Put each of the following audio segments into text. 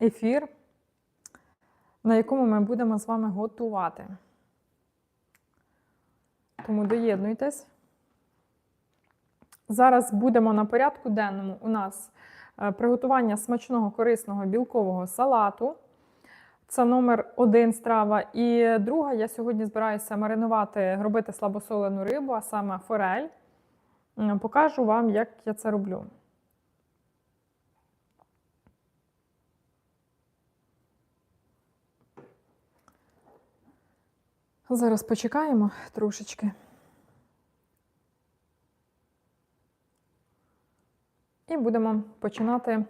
ефір, на якому ми будемо з вами готувати. Тому доєднуйтесь. Зараз будемо на порядку денному у нас е, приготування смачного корисного білкового салату. Це номер один страва. І друга, я сьогодні збираюся маринувати, робити слабосолену рибу, а саме форель. Покажу вам, як я це роблю. Зараз почекаємо трошечки. І будемо починати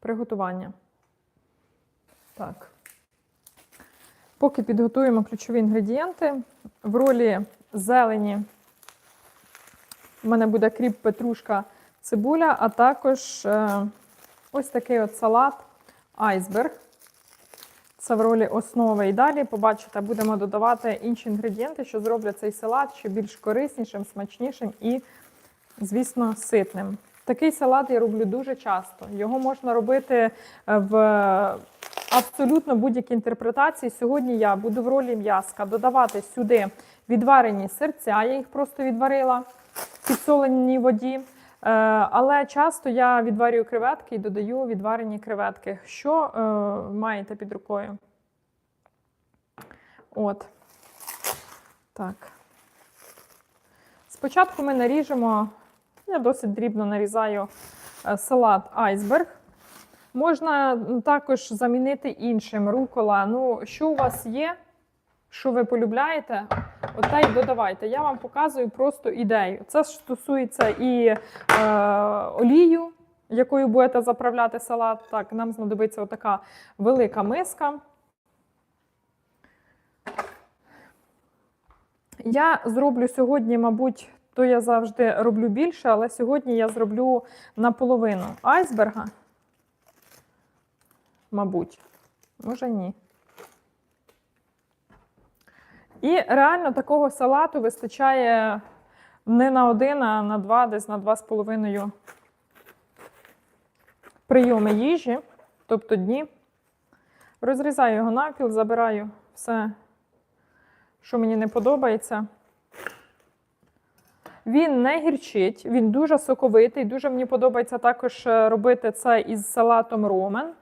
приготування. Так. Поки підготуємо ключові інгредієнти, в ролі зелені в мене буде кріп, петрушка, цибуля, а також е, ось такий от салат айсберг. Це в ролі основи. І далі, побачите, будемо додавати інші інгредієнти, що зроблять цей салат ще більш кориснішим, смачнішим і, звісно, ситним. Такий салат я роблю дуже часто. Його можна робити е, в абсолютно будь-якій інтерпретації. Сьогодні я буду в ролі м'язка додавати сюди відварені серця, я їх просто відварила в підсоленій воді. Е, Але часто я відварюю креветки і додаю відварені креветки. Що е, маєте під рукою? От. Так. Спочатку ми наріжемо, я досить дрібно нарізаю е, салат айсберг. Можна також замінити іншим рукола. Ну, що у вас є, що ви полюбляєте, оте й додавайте. Я вам показую просто ідею. Це стосується і е, олію, якою будете заправляти салат. Так, нам знадобиться отака велика миска. Я зроблю сьогодні, мабуть, то я завжди роблю більше, але сьогодні я зроблю наполовину айсберга. Мабуть, може ні. І реально такого салату вистачає не на один, а на два, десь на два з половиною прийоми їжі, тобто дні. Розрізаю його навпіл, забираю все, що мені не подобається. Він не гірчить, він дуже соковитий. Дуже мені подобається також е, робити це із салатом ромен.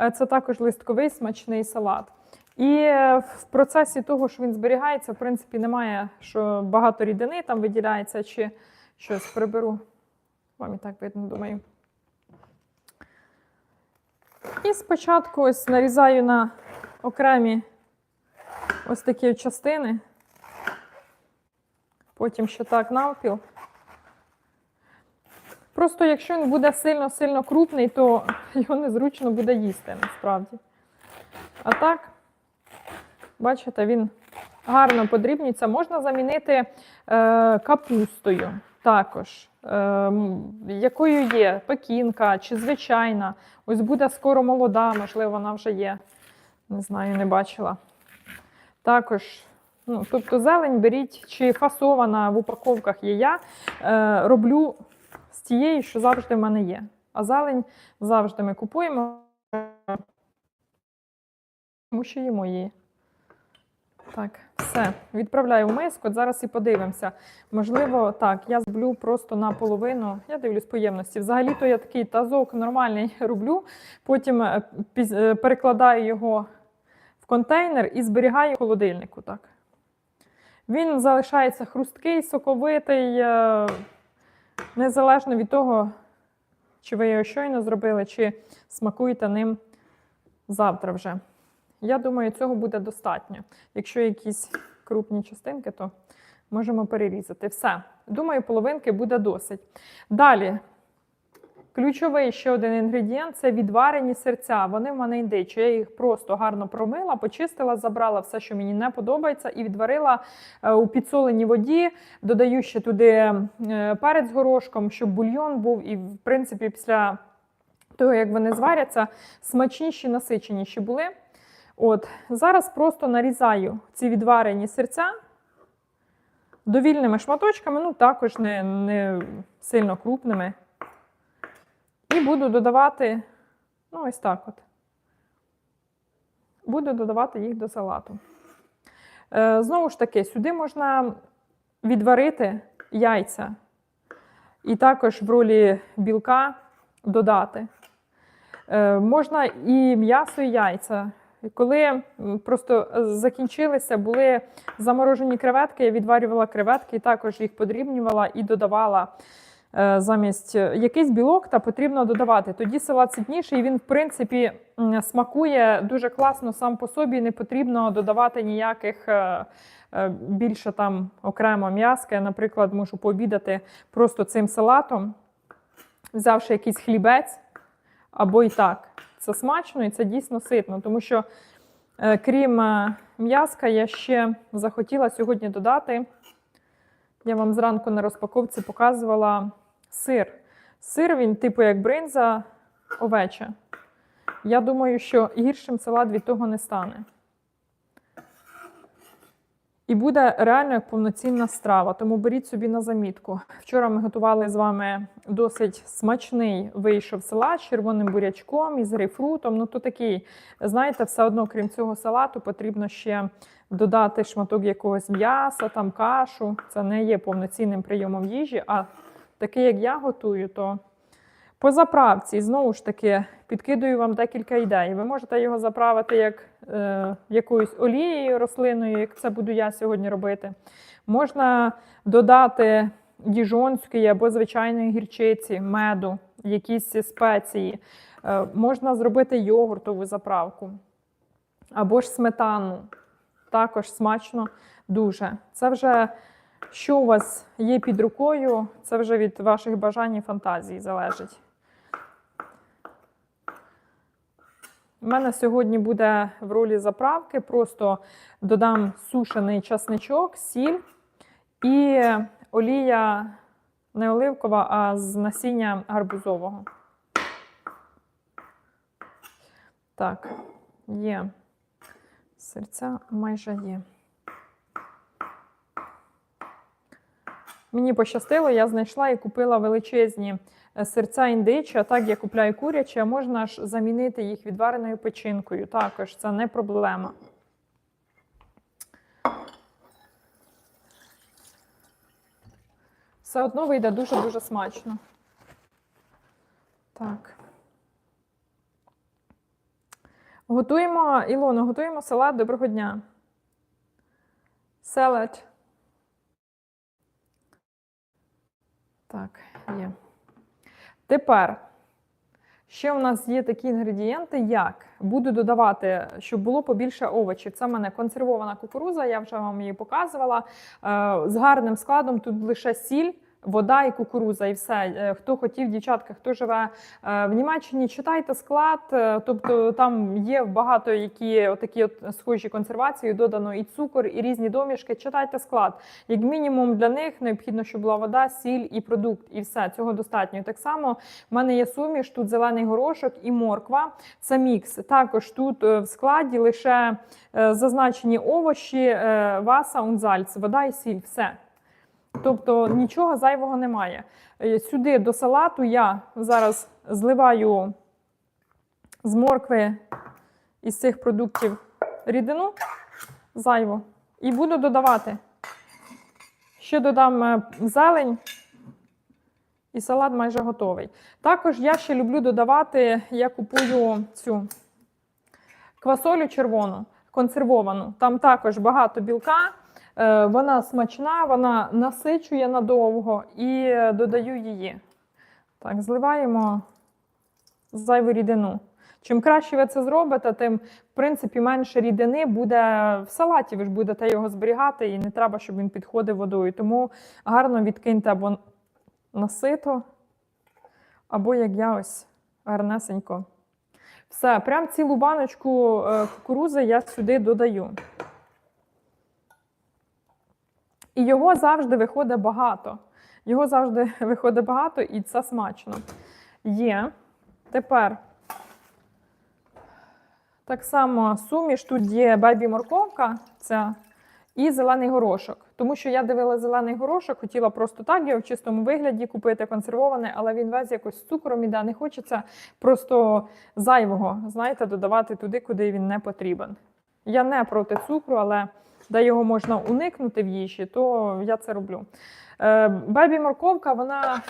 Е, Це також листковий смачний салат. І е, в процесі того, що він зберігається, в принципі, немає, що багато рідини там виділяється, чи щось приберу. Вам і так видно, думаю. І спочатку ось нарізаю на окремі ось такі частини. Потім ще так навпіл. Просто якщо він буде сильно-сильно крупний, то його незручно буде їсти насправді. А так, бачите, він гарно подрібнюється. Можна замінити е, капустою також, е, якою є пекінка чи звичайна. Ось буде скоро молода, можливо, вона вже є. Не знаю, не бачила. Також, ну, тобто зелень беріть, чи фасована в упаковках є я. Е, роблю з тієї, що завжди в мене є. А зелень завжди ми купуємо, тому що їмо її. Так, все. Відправляю в миску. От Зараз і подивимося. Можливо, так, я зроблю просто наполовину. Я дивлюсь поємності. Взагалі-то я такий тазок нормальний роблю. Потім е, е, перекладаю його в контейнер і зберігаю в холодильнику. Так. Він залишається хрусткий, соковитий, е, незалежно від того, чи ви його щойно зробили, чи смакуєте ним завтра вже. Я думаю, цього буде достатньо. Якщо якісь крупні частинки, то можемо перерізати. Все. Думаю, половинки буде досить. Далі. Ключовий ще один інгредієнт це відварені серця. Вони в мене індичі. Я їх просто гарно промила, почистила, забрала все, що мені не подобається, і відварила е, у підсоленій воді. Додаю ще туди е, перець з горошком, щоб бульйон був. І, в принципі, після того, як вони зваряться, смачніші, насиченіші були. От, Зараз просто нарізаю ці відварені серця довільними шматочками, ну також не, не сильно крупними. І буду додавати, ну, ось так от. буду додавати їх до салату. Е, знову ж таки, сюди можна відварити яйця і також в ролі білка додати. Е, можна і м'ясо, і яйця. Коли просто закінчилися, були заморожені креветки, я відварювала креветки, і також їх подрібнювала і додавала е, замість е, якийсь білок, та потрібно додавати. Тоді салат ситніший, і він, в принципі, смакує дуже класно сам по собі. Не потрібно додавати ніяких е, е, більше там окремо м'яска. Я, наприклад, можу пообідати просто цим салатом, взявши якийсь хлібець або і так. Це смачно і це дійсно ситно, тому що, е, крім м'язка, я ще захотіла сьогодні додати. Я вам зранку на розпаковці показувала сир. Сир, він, типу, як бринза овеча. Я думаю, що гіршим салат від того не стане. І буде реально як повноцінна страва, тому беріть собі на замітку. Вчора ми готували з вами досить смачний вийшов салат з червоним бурячком і з грейпфрутом. Ну то такий, знаєте, все одно, крім цього салату, потрібно ще додати шматок якогось м'яса, там кашу. Це не є повноцінним прийомом їжі, а такий, як я готую, то по заправці, знову ж таки, підкидую вам декілька ідей. Ви можете його заправити як е, якоюсь олією рослинною, як це буду я сьогодні робити. Можна додати діжонської або звичайної гірчиці, меду, якісь спеції. Е, можна зробити йогуртову заправку або ж сметану. Також смачно дуже. Це вже що у вас є під рукою, це вже від ваших бажань і фантазій залежить. У мене сьогодні буде в ролі заправки, просто додам сушений часничок, сіль і олія не оливкова, а з насіння гарбузового. Так, є. Серця майже є. Мені пощастило, я знайшла і купила величезні серця індичі, а так я купляю курячі, а можна ж замінити їх відвареною печінкою. Також це не проблема. Все одно вийде дуже-дуже смачно. Так. Готуємо, Ілоно, готуємо салат. Доброго дня. Салат. Так, є. Тепер ще у нас є такі інгредієнти, як буду додавати, щоб було побільше овочів. Це в мене консервована кукуруза, я вже вам її показувала. Е, З гарним складом тут лише сіль. Вода і кукуруза, і все. Е, Хто хотів, дівчатка, хто живе е, в Німеччині, читайте склад. е, Тобто там є багато які отакі от схожі консервації, додано і цукор, і різні домішки. Читайте склад. Як мінімум для них необхідно, щоб була вода, сіль і продукт, і все цього достатньо. Так само в мене є суміш, тут зелений горошок і морква. Це мікс. Також тут в складі лише зазначені овочі, васа, унзальц, вода і сіль. Все. Тобто нічого зайвого немає. Е, Сюди до салату я зараз зливаю з моркви із цих продуктів рідину зайву і буду додавати. Ще додам е, зелень, і салат майже готовий. Також я ще люблю додавати, я купую цю квасолю червону, консервовану. Там також багато білка. Е, Вона смачна, вона насичує надовго і е, додаю її. Так, зливаємо зайву рідину. Чим краще ви це зробите, тим, в принципі, менше рідини буде в салаті. Ви ж будете його зберігати, і не треба, щоб він підходив водою. Тому гарно відкиньте або на сито, або як я ось гарнесенько. Все, прям цілу баночку е, кукурузи я сюди додаю. І його завжди виходить багато. Його завжди виходить багато і це смачно. Є. Тепер так само суміш, тут є бебі-морковка ця, і зелений горошок. Тому що я дивила зелений горошок, хотіла просто так його в чистому вигляді купити консервований, але він весь якось з цукром іде. Не хочеться просто зайвого, знаєте, додавати туди, куди він не потрібен. Я не проти цукру, але де його можна уникнути в їжі, то я це роблю. Е, Бебі-морковка, вона